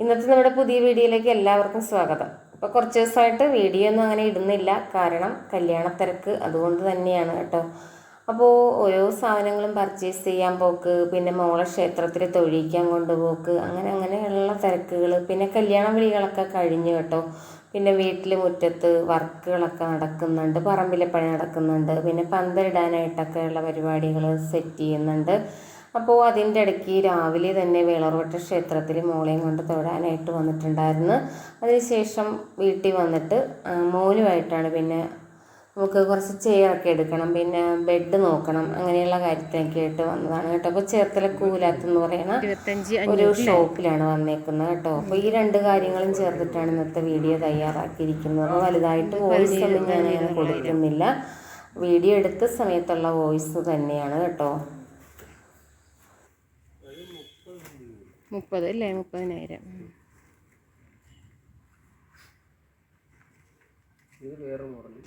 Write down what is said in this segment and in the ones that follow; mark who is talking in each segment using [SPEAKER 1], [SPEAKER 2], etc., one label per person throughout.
[SPEAKER 1] ഇന്നത്തെ നമ്മുടെ പുതിയ വീഡിയോയിലേക്ക് എല്ലാവർക്കും സ്വാഗതം. അപ്പോൾ കുറച്ച് ദിവസമായിട്ട് വീഡിയോ ഒന്നും അങ്ങനെ ഇടുന്നില്ല. കാരണം കല്യാണത്തിരക്ക് അതുകൊണ്ട് തന്നെയാണ് കേട്ടോ. അപ്പോൾ ഓരോ സാധനങ്ങളും പർച്ചേസ് ചെയ്യാൻ പോക്ക് പിന്നെ മോളെ ക്ഷേത്രത്തിൽ തൊഴിയിക്കാൻ കൊണ്ടുപോക്ക് അങ്ങനെ അങ്ങനെയുള്ള തിരക്കുകൾ പിന്നെ കല്യാണ വിളികളൊക്കെ കഴിഞ്ഞു കേട്ടോ. പിന്നെ വീട്ടിൽ മുറ്റത്ത് വർക്കുകളൊക്കെ നടക്കുന്നുണ്ട് പറമ്പിലെ പണി നടക്കുന്നുണ്ട്. പിന്നെ പന്തലിടാനായിട്ടൊക്കെ ഉള്ള പരിപാടികൾ സെറ്റ് ചെയ്യുന്നുണ്ട്. അപ്പോൾ അതിന്റെ ഇടയ്ക്ക് രാവിലെ തന്നെ വേളർവട്ട ക്ഷേത്രത്തിൽ മോളെയും കൊണ്ട് തൊഴാനായിട്ട് വന്നിട്ടുണ്ടായിരുന്നു. അതിനുശേഷം വീട്ടിൽ വന്നിട്ട് മോലുമായിട്ടാണ് പിന്നെ നമുക്ക് കുറച്ച് ചെയറൊക്കെ എടുക്കണം പിന്നെ ബെഡ് നോക്കണം അങ്ങനെയുള്ള കാര്യത്തിനൊക്കെ ആയിട്ട് വന്നതാണ് കേട്ടോ. അപ്പോൾ ചേർത്തല കൂലാത്ത് എന്ന് പറയുന്ന ഒരു ഷോപ്പിലാണ് വന്നേക്കുന്നത് കേട്ടോ. അപ്പോൾ ഈ രണ്ട് കാര്യങ്ങളും ചേർത്തിട്ടാണ് ഇന്നത്തെ വീഡിയോ തയ്യാറാക്കിയിരിക്കുന്നത്. അപ്പോൾ വലുതായിട്ട് വോയിസ് ഒന്നും ഞാൻ അങ്ങനെ കൊടുക്കുന്നില്ല. വീഡിയോ എടുത്ത സമയത്തുള്ള വോയിസ് തന്നെയാണ് കേട്ടോ.
[SPEAKER 2] മുപ്പത് അല്ലേ? മുപ്പതിനായിരം.
[SPEAKER 3] ഇത് വേറെ മോഡൽ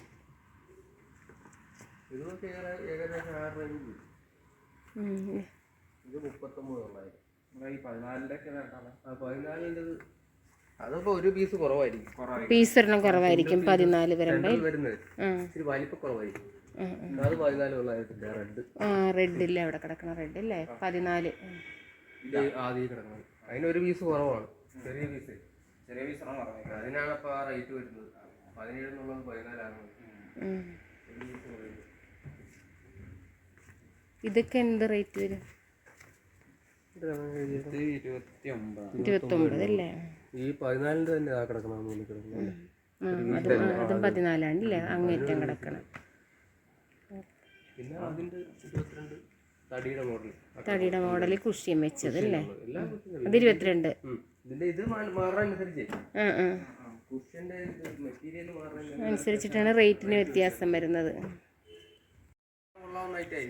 [SPEAKER 3] ഇതൊക്കെ ഏറെ- ഏകദേശം ആ റേഞ്ച്
[SPEAKER 2] ഉം.
[SPEAKER 3] ഇത് മുപ്പത്തൊമ്പത് തൊള്ളായിരം. ഈ പതിനാലിന്റെ ഒക്കെ ആ പതിനാലിന്റെ അതിപ്പോ ഒരു പീസ് കുറവായിരിക്കും.
[SPEAKER 2] പീസ് ഒരെണ്ണം കുറവായിരിക്കും പതിനാല്
[SPEAKER 3] വരുമ്പോൾ വരുന്നത്.
[SPEAKER 2] ആ.
[SPEAKER 3] ഇച്ചിരി വലിപ്പം കുറവായിരിക്കും.
[SPEAKER 2] ആ, ആ.
[SPEAKER 3] അത് പതിനാല് തൊള്ളായിരത്തിന്റെ റെഡ്
[SPEAKER 2] ആ റെഡ് ഇല്ലേ അവിടെ കിടക്കണ റെഡ് അല്ലേ? പതിനാല്.
[SPEAKER 3] ഇത് ആദ്യം കിടക്കുന്നത്. അതിനൊരു പീസ് കുറവാണ്. ചെറിയ പീസ് ചെറിയ പീസ് അതിനാണ് അപ്പോൾ ആ റേറ്റ് വരുന്നത്. പതിനേഴ് എന്നുള്ളത് പതിനാലാണ്
[SPEAKER 2] ഇതൊക്കെ എന്ത് റേറ്റ് വരും? ഇരുപത്തൊമ്പത് അല്ലേ?
[SPEAKER 3] ഈ പതിനാലിന്റെ തന്നെ ആ കിടക്കണം
[SPEAKER 2] അതും പതിനാലാണ് അല്ലേ അങ്ങേറ്റം കിടക്കണം.
[SPEAKER 3] പിന്നെ അതിന്റെ ഇരുപത്തിരണ്ട് തടിയുടെ മോഡൽ
[SPEAKER 2] തടിയുടെ മോഡൽ കുഷ്യം വെച്ചത് അല്ലേ? അത് ഇരുപത്തിരണ്ട്. അനുസരിച്ചിട്ടാണ് റേറ്റിന് വ്യത്യാസം വരുന്നത്.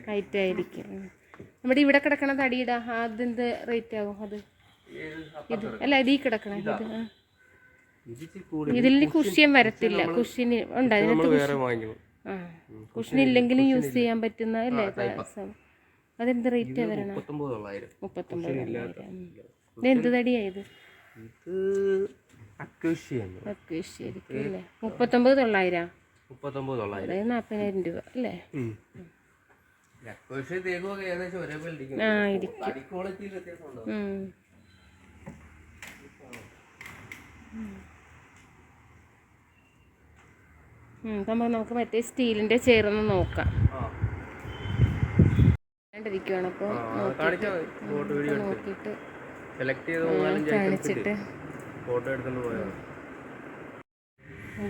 [SPEAKER 2] ഹൈറ്റ് ആയിരിക്കും. നമ്മുടെ ഇവിടെ കിടക്കണ തടിയുടെ അതെന്ത് റേറ്റ് ആകും അത്?
[SPEAKER 3] അല്ല
[SPEAKER 2] ഇത് ഇതിൽ കിടക്കണ ഇത്. ഇതിൽ കുഷ്യൻ വരത്തില്ല. കുഷ്യന് ഉണ്ട് അതിനകത്ത് കുഷ്യൻ ഇല്ലെങ്കിലും യൂസ് ചെയ്യാൻ പറ്റുന്ന അല്ലേ? അതെന്ത് റേറ്റ് വരണം
[SPEAKER 3] മുപ്പത്തൊമ്പത്
[SPEAKER 2] എന്ത്. തടിയായത് മുപ്പത്തൊമ്പത് തൊള്ളായിരം? നാപ്പതിനായിരം രൂപ അല്ലേ? ആ ഇരിക്കും. അപ്പം നമുക്ക് മറ്റേ സ്റ്റീലിന്റെ ചേർന്ന് നോക്കാം. അപ്പോൾ നോക്കിയിട്ട്
[SPEAKER 3] സെലക്ട് ചെയ്ത് മൂന്നാലഞ്ച്
[SPEAKER 2] കാണിച്ചിട്ട്.
[SPEAKER 3] ഫോട്ടോ എടുത്തുകൊണ്ട്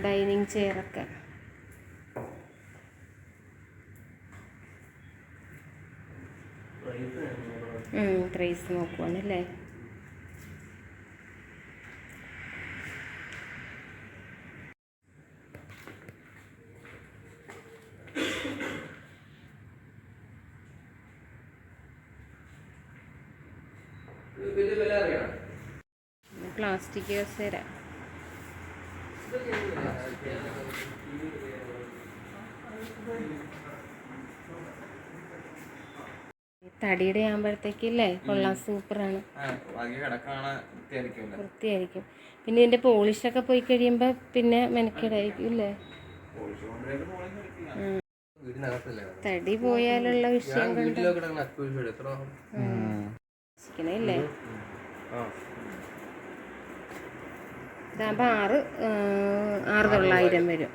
[SPEAKER 2] ഡൈനിങ് ചെയറൊക്കെ. പ്രൈസ് നോക്കുവാണല്ലേ പ്ലാസ്റ്റിക് കസേര. തടിയുടെ ആകുമ്പോഴത്തേക്കല്ലേ കൊള്ളാം സൂപ്പറാണ്. വൃത്തിയായിരിക്കും പിന്നെ ഇതിന്റെ പോളിഷൊക്കെ പോയി കഴിയുമ്പോൾ പിന്നെ മെനക്കേടായിരിക്കും അല്ലേ? തടി പോയാലുള്ള വിഷയം
[SPEAKER 3] കൊണ്ട്. വീട്ടിലൊക്കെ
[SPEAKER 2] ഇതാകുമ്പോൾ ആറ് ആറ് തൊള്ളായിരം വരും.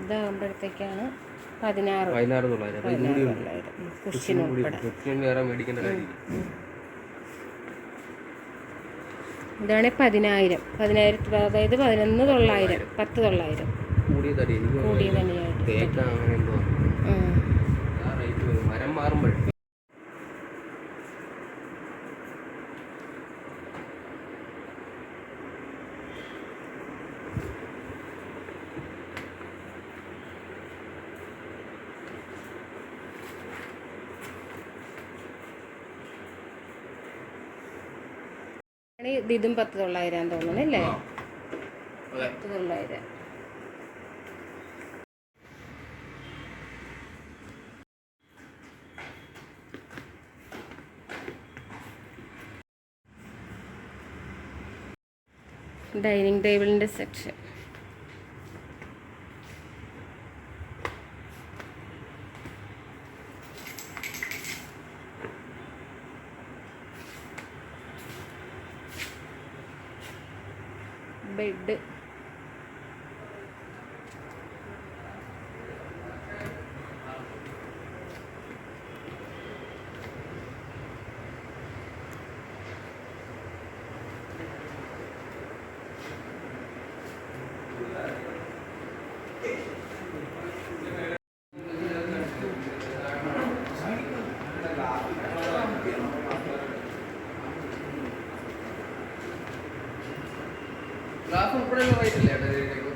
[SPEAKER 2] ഇതാകുമ്പോഴത്തേക്കാണ് പതിനാറ്.
[SPEAKER 3] പതിനാറ് തൊള്ളായിരം. വേറെ മേടിക്കേണ്ട കാര്യം
[SPEAKER 2] ഇതാണ് പതിനായിരം. പതിനായിരത്തി അതായത് പതിനൊന്ന് തൊള്ളായിരം. പത്ത് തൊള്ളായിരം.
[SPEAKER 3] കൂടിയ തടി.
[SPEAKER 2] കൂടിയ
[SPEAKER 3] തേക്ക അങ്ങനെ എന്തോ വരും. മരം മാറുമ്പോൾ
[SPEAKER 2] ഇതും പത്ത് തൊള്ളായിരം തോന്നുന്നു അല്ലേ? പത്ത് തൊള്ളായിരം
[SPEAKER 1] ഡൈനിങ് ടേബിളിന്റെ സെക്ഷൻ. ബെഡ്
[SPEAKER 2] ഗ്ലാസ് ഉൾപ്പെടെയുള്ള റേറ്റ് അല്ലേ ഇതിലേക്ക്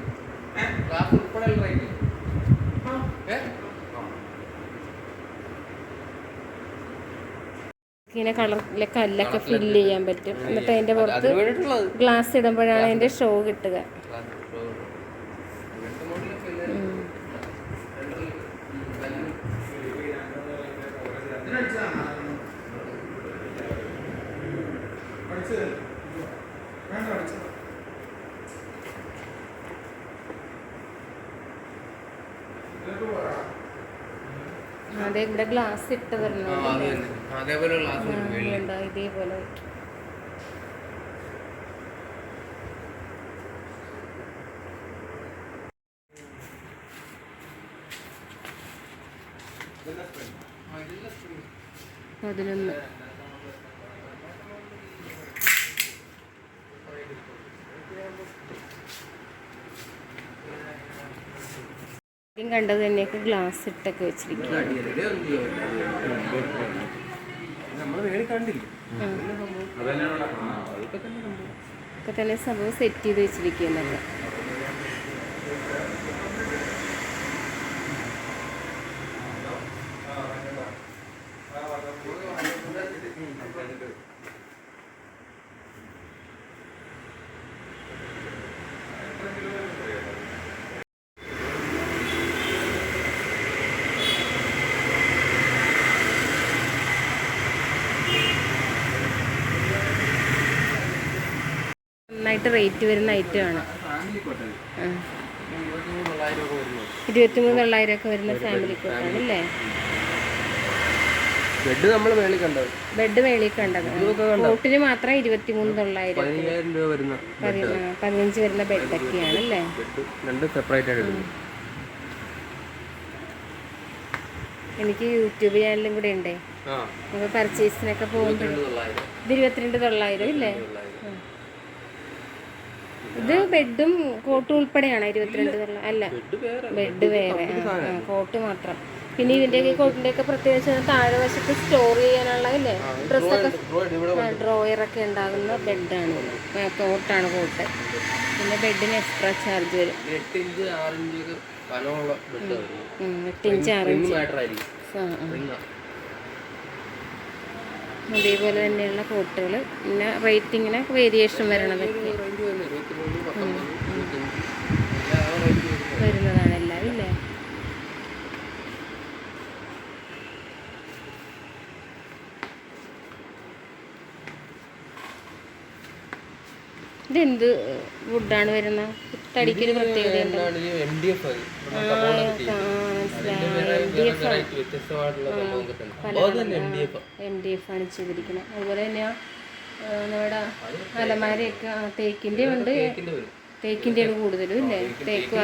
[SPEAKER 2] ഗ്ലാസ് ഉൾപ്പെടെയുള്ള റേറ്റ്
[SPEAKER 1] ഇങ്ങനെ കളറിലെ കല്ലൊക്കെ ഫില്ല് ചെയ്യാൻ പറ്റും. എന്നിട്ട് അതിന്റെ പുറത്ത് ഗ്ലാസ് ഇടുമ്പോഴാണ് അതിന്റെ ഷോ കിട്ടുക.
[SPEAKER 2] മോഡലൊക്കെ ഇല്ലേ?
[SPEAKER 1] അതെ ഇവിടെ ഗ്ലാസ് ഇട്ട്
[SPEAKER 2] ആ,
[SPEAKER 1] വരണം
[SPEAKER 2] അത് തന്നെ. അതേപോലെ.
[SPEAKER 1] ഇതേപോലെ പതിനൊന്ന് ആദ്യം കണ്ടത് തന്നെയൊക്കെ ഗ്ലാസ് ഇട്ടൊക്കെ
[SPEAKER 2] വെച്ചിരിക്കുകയാണ്.
[SPEAKER 1] ഇപ്പൊ തന്നെ സംഭവം സെറ്റ് ചെയ്ത് വെച്ചിരിക്കുന്നതൊക്കെ നന്നായിട്ട് റേറ്റ് വരുന്ന ഐറ്റമാണ് ആണ്.
[SPEAKER 2] ഇരുപത്തിമൂന്ന് തൊള്ളായിരം ഒക്കെ
[SPEAKER 1] വരുന്ന ഫാമിലി കോട്ടാണ് അല്ലേ?
[SPEAKER 2] ബെഡ് നമ്മൾ മേളിൽ കണ്ടത്.
[SPEAKER 1] ബെഡ് മേളിൽ കണ്ടത്. കോട്ടിന് മാത്രം ഇരുപത്തിമൂന്ന് തൊള്ളായിരം പതിനഞ്ച് വരുന്ന ബെഡൊക്കെയാണ് അല്ലേ?
[SPEAKER 2] രണ്ട് സെപ്പറേറ്റ് ആയിട്ട്
[SPEAKER 1] എനിക്ക് യൂട്യൂബ് ചാനലും കൂടെ ഉണ്ടേ. പർച്ചേസിനൊക്കെ പോകുമ്പോൾ ഇത് ഇരുപത്തിരണ്ട് തൊള്ളായിരം ഇല്ലേ ഇത് ബെഡും കോട്ടും ഉൾപ്പെടെയാണ് ഇരുപത്തിരണ്ട് തരണം അല്ല
[SPEAKER 2] ബെഡ് വേറെ.
[SPEAKER 1] കോട്ട് മാത്രം. പിന്നെ ഇതിന്റെ കോട്ടിന്റെ ഒക്കെ പ്രത്യേകിച്ച് താഴെ വശത്ത് സ്റ്റോർ ചെയ്യാനുള്ള അല്ലേ ഡ്രസ്സൊക്കെ
[SPEAKER 2] ഡ്രോയർ ഒക്കെ
[SPEAKER 1] ഡ്രോയറൊക്കെ ഉണ്ടാകുന്ന ബെഡാണ്. കോട്ടാണ് കോട്ട്. പിന്നെ ബെഡിന് എക്സ്ട്രാ ചാർജ് വരും.
[SPEAKER 2] എട്ട് ഇഞ്ച് ആറ് ഇഞ്ച്
[SPEAKER 1] അതേപോലെ തന്നെയുള്ള കോട്ടുകൾ പിന്നെ റേറ്റിങ്ങിന് വേരിയേഷൻ വരണതൊക്കെ
[SPEAKER 2] റേഞ്ച് വരുന്നത് ഇരുപത്തിമൂന്ന് പത്തൊമ്പത് ഇരുപത്തഞ്ച് എല്ലാ റേഞ്ച് വരുന്നത്
[SPEAKER 1] വരുന്നതാണ് എല്ലാം ഇല്ലേ ഇതെന്ത് വുഡാണ് വരുന്നത്? തടിക്കൊരു പ്രത്യേകത
[SPEAKER 2] എം ഡി എഫ്
[SPEAKER 1] ആണ് ചെയ്തിരിക്കുന്നത്. അതുപോലെ തന്നെ നമ്മുടെ അലമാരയൊക്കെ
[SPEAKER 2] തേക്കിന്റെ ഉണ്ട്.
[SPEAKER 1] തേക്കിന്റെയാണ് കൂടുതലും ഇല്ലേ? തേക്ക്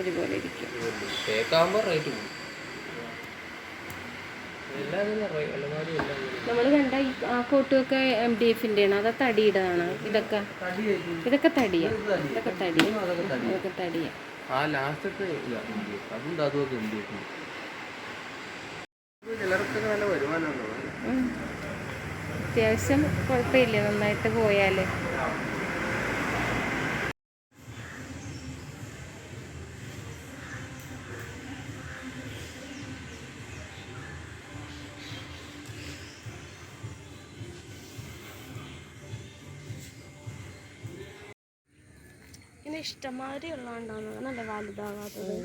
[SPEAKER 2] ഒരുപോലെ ഇരിക്കും.
[SPEAKER 1] നമ്മൾ കണ്ട ഈ ആ കോട്ടുമൊക്കെ എം ഡി എഫിന്റെ ആണ് അതാ തടിയുടെതാണ് ഇതൊക്കെ. ഇതൊക്കെ തടിയാ. ഇതൊക്കെ
[SPEAKER 2] തടി.
[SPEAKER 1] ഇതൊക്കെ തടിയാ.
[SPEAKER 2] ആ ലാസ്റ്റത്തെ. അതും.
[SPEAKER 1] അത്യാവശ്യം കുഴപ്പമില്ല. നന്നായിട്ട് പോയാൽ
[SPEAKER 4] ഇങ്ങനെ ഇഷ്ടമാതിരി ഉള്ളതുകൊണ്ടാണ് നല്ല വലുതാവാത്തത്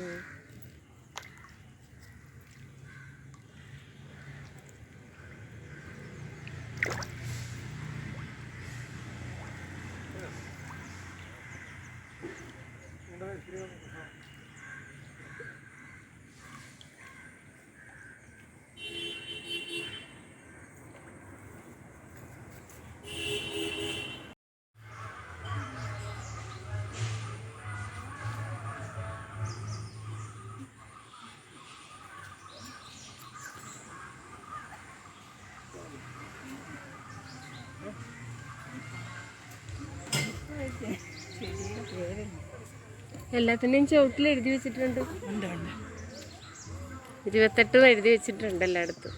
[SPEAKER 2] Gracias. എല്ലാത്തിന്റെയും ചുവട്ടിൽ എഴുതി വെച്ചിട്ടുണ്ട്. ഇരുപത്തെട്ടും എഴുതി വെച്ചിട്ടുണ്ട് എല്ലായിടത്തും.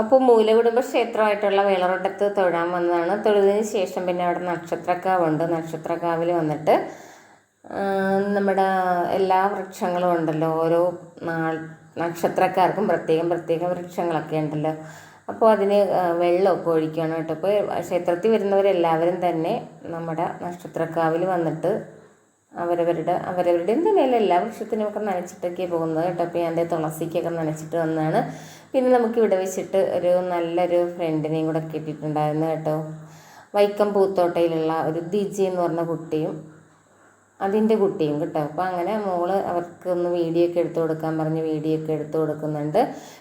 [SPEAKER 1] അപ്പോൾ മൂലകുടുംബ ക്ഷേത്രമായിട്ടുള്ള വേളറോട്ടത്ത് തൊഴാൻ വന്നതാണ്. തൊഴുതിന് ശേഷം പിന്നെ അവിടെ നക്ഷത്രക്കാവുണ്ട്. നക്ഷത്രക്കാവിൽ വന്നിട്ട് നമ്മുടെ എല്ലാ വൃക്ഷങ്ങളും ഉണ്ടല്ലോ. ഓരോ നാൾ നക്ഷത്രക്കാർക്കും പ്രത്യേകം പ്രത്യേകം വൃക്ഷങ്ങളൊക്കെ ഉണ്ടല്ലോ. അപ്പോൾ അതിന് വെള്ളമൊക്കെ ഒഴിക്കണം കേട്ടോ. അപ്പോൾ ക്ഷേത്രത്തിൽ വരുന്നവരെല്ലാവരും തന്നെ നമ്മുടെ നക്ഷത്രക്കാവിൽ വന്നിട്ട് അവരവരുടെ അവരവരുടെയും തന്നെയല്ല എല്ലാ വൃക്ഷത്തിനും ഒക്കെ നനച്ചിട്ടൊക്കെ പോകുന്നത് കേട്ടോ. അപ്പോൾ ദേ തുളസിക്കൊക്കെ നനച്ചിട്ട് വന്നതാണ്. പിന്നെ നമുക്ക് ഇവിടെ വെച്ചിട്ട് ഒരു നല്ലൊരു ഫ്രണ്ടിനെയും കൂടെ കിട്ടിയിട്ടുണ്ടായിരുന്നു കേട്ടോ. വൈക്കം പൂത്തോട്ടയിലുള്ള ഒരു ദിജി എന്ന് പറഞ്ഞ കുട്ടിയും അതിന്റെ കുട്ടിയും കേട്ടോ. അപ്പോൾ അങ്ങനെ മോൾ അവർക്ക് ഒന്ന് വീഡിയോ ഒക്കെ എടുത്തു കൊടുക്കാൻ പറഞ്ഞ് വീഡിയോ ഒക്കെ എടുത്തു കൊടുക്കുന്നുണ്ട്.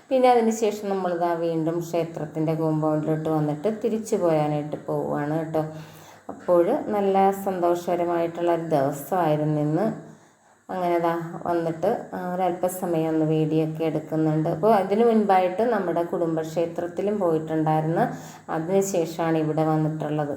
[SPEAKER 1] പിന്നെ അതിന് ശേഷം നമ്മളിതാ വീണ്ടും ക്ഷേത്രത്തിന്റെ കോമ്പൗണ്ടിലോട്ട് വന്നിട്ട് തിരിച്ചു പോയാനായിട്ട് പോവുകയാണ് കേട്ടോ. അപ്പോൾ നല്ല സന്തോഷകരമായിട്ടുള്ള ഒരു ദിവസമായിരുന്നു ഇന്ന്. അങ്ങനെ ദാ വന്നിട്ട് ഒരല്പസമയം ഒന്ന് വീഡിയോ ഒക്കെ എടുക്കുന്നുണ്ട്. അപ്പോൾ അതിന് മുൻപായിട്ട് നമ്മുടെ കുടുംബക്ഷേത്രത്തിലും പോയിട്ടുണ്ടായിരുന്നു. അതിന് ശേഷമാണ് ഇവിടെ വന്നിട്ടുള്ളത്.